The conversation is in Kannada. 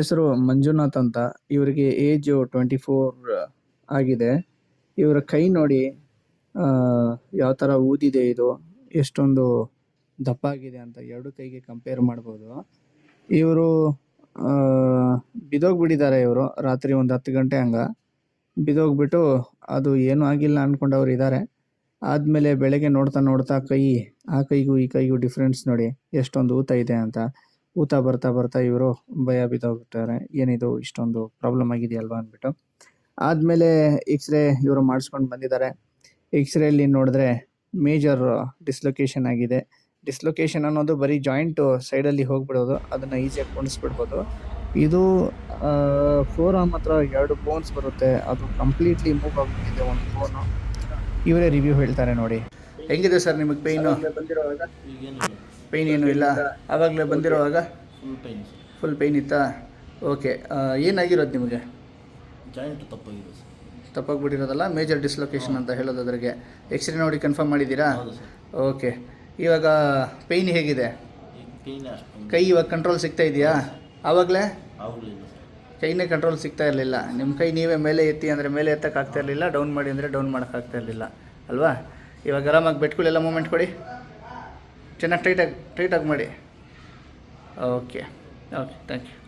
ಹೆಸರು ಮಂಜುನಾಥ್ ಅಂತ. ಇವರಿಗೆ ಏಜ್ ಟ್ವೆಂಟಿ ಫೋರ್ ಆಗಿದೆ. ಇವರ ಕೈ ನೋಡಿ ಯಾವ ಥರ ಊದಿದೆ ಇದು, ಎಷ್ಟೊಂದು ದಪ್ಪ ಆಗಿದೆ ಅಂತ ಎರಡು ಕೈಗೆ ಕಂಪೇರ್ ಮಾಡ್ಬೋದು. ಇವರು ಬಿದೋಗ್ಬಿಟ್ಟಿದ್ದಾರೆ ಇವರು, ರಾತ್ರಿ ಒಂದು ಹತ್ತು ಗಂಟೆ ಹಂಗ. ಬಿದೋಗ್ಬಿಟ್ಟು ಅದು ಏನೂ ಆಗಿಲ್ಲ ಅಂದ್ಕೊಂಡವ್ರು ಇದ್ದಾರೆ ಆದಮೇಲೆ ಬೆಳಗ್ಗೆ ನೋಡ್ತಾ ನೋಡ್ತಾ ಕೈ, ಆ ಕೈಗೂ ಈ ಕೈಗೂ ಡಿಫ್ರೆನ್ಸ್ ನೋಡಿ, ಎಷ್ಟೊಂದು ಊತ ಇದೆ ಅಂತ. ಊತ ಬರ್ತಾ ಬರ್ತಾ ಇವರು ಭಯ ಬಿದ್ದೋಗ್ಬಿಟ್ಟಾರೆ. ಏನಿದು ಇಷ್ಟೊಂದು ಪ್ರಾಬ್ಲಮ್ ಆಗಿದೆಯಲ್ವಾ ಅಂದ್ಬಿಟ್ಟು. ಆದಮೇಲೆ ಎಕ್ಸ್ರೇ ಇವರು ಮಾಡಿಸ್ಕೊಂಡು ಬಂದಿದ್ದಾರೆ. ಎಕ್ಸ್ರೇಲಿ ನೋಡಿದ್ರೆ ಮೇಜರ್ ಡಿಸ್ಲೊಕೇಶನ್ ಆಗಿದೆ. ಡಿಸ್ಲೊಕೇಶನ್ ಅನ್ನೋದು ಬರೀ ಜಾಯಿಂಟು ಸೈಡಲ್ಲಿ ಹೋಗ್ಬಿಡೋದು. ಅದನ್ನು ಈಸಿಯಾಗಿ ಕುಣಿಸ್ಬಿಡ್ಬೋದು ಇದು ಫೋರ್ ಆರ್ಮ್ ಹತ್ರ ಎರಡು ಬೋನ್ಸ್ ಬರುತ್ತೆ. ಅದು ಕಂಪ್ಲೀಟ್ಲಿ ಮೂವ್ ಆಗ್ಬಿಟ್ಟಿದೆ ಒಂದು ಬೋನು ಇವರೇ ರಿವ್ಯೂ ಹೇಳ್ತಾರೆ ನೋಡಿ. ಹೆಂಗಿದೆ ಸರ್ ನಿಮಗೆ ಪೇಯ್ನು ಪೇಯ್ನ್ ಏನೂ ಇಲ್ಲ. ಆವಾಗಲೇ ಬಂದಿರೋವಾಗ? ಫುಲ್ ಪೈನ್ ಫುಲ್ ಪೇಯ್ನ್ ಇತ್ತಾ? ಓಕೆ ಏನಾಗಿರೋದು ನಿಮಗೆ? ಜಾಯಿಂಟ್ ತಪ್ಪಾಗಿರೋದು ಸರ್ ತಪ್ಪಾಗ್ಬಿಟ್ಟಿರೋದಲ್ಲ? ಮೇಜರ್ ಡಿಸ್ಲೊಕೇಶನ್ ಅಂತ ಹೇಳೋದು ಅದ್ರಿಗೆ. ಎಕ್ಸ್ರೇ ನೋಡಿ ಕನ್ಫರ್ಮ್ ಮಾಡಿದ್ದೀರಾ? ಓಕೆ ಇವಾಗ ಪೇಯ್ನ್ ಹೇಗಿದೆ? ಕೈ ಇವಾಗ ಕಂಟ್ರೋಲ್ ಸಿಗ್ತಾ ಇದೆಯಾ? ಆವಾಗಲೇ ಆಗಲಿಲ್ಲ ಕೈನೇ ಕಂಟ್ರೋಲ್ ಸಿಗ್ತಾ ಇರಲಿಲ್ಲ. ನಿಮ್ಮ ಕೈ ನೀವೇ ಮೇಲೆ ಎತ್ತಿ ಅಂದರೆ ಮೇಲೆ ಎತ್ತಕ್ಕಾಗ್ತಾ ಇರಲಿಲ್ಲ ಡೌನ್ ಮಾಡಿ ಅಂದರೆ ಡೌನ್ ಮಾಡೋಕ್ಕಾಗ್ತಾ ಇರಲಿಲ್ಲ. ಅಲ್ವಾ? ಇವಾಗ ಆರಾಮಾಗಿ ಬೆಟ್ಗಳೆಲ್ಲ ಮೂಮೆಂಟ್ ಕೊಡಿ. ಚೆನ್ನಾಗಿ ಟೈಟಾಗಿ ಟೈಟಾಗಿ ಮಾಡಿ. Okay okay thank you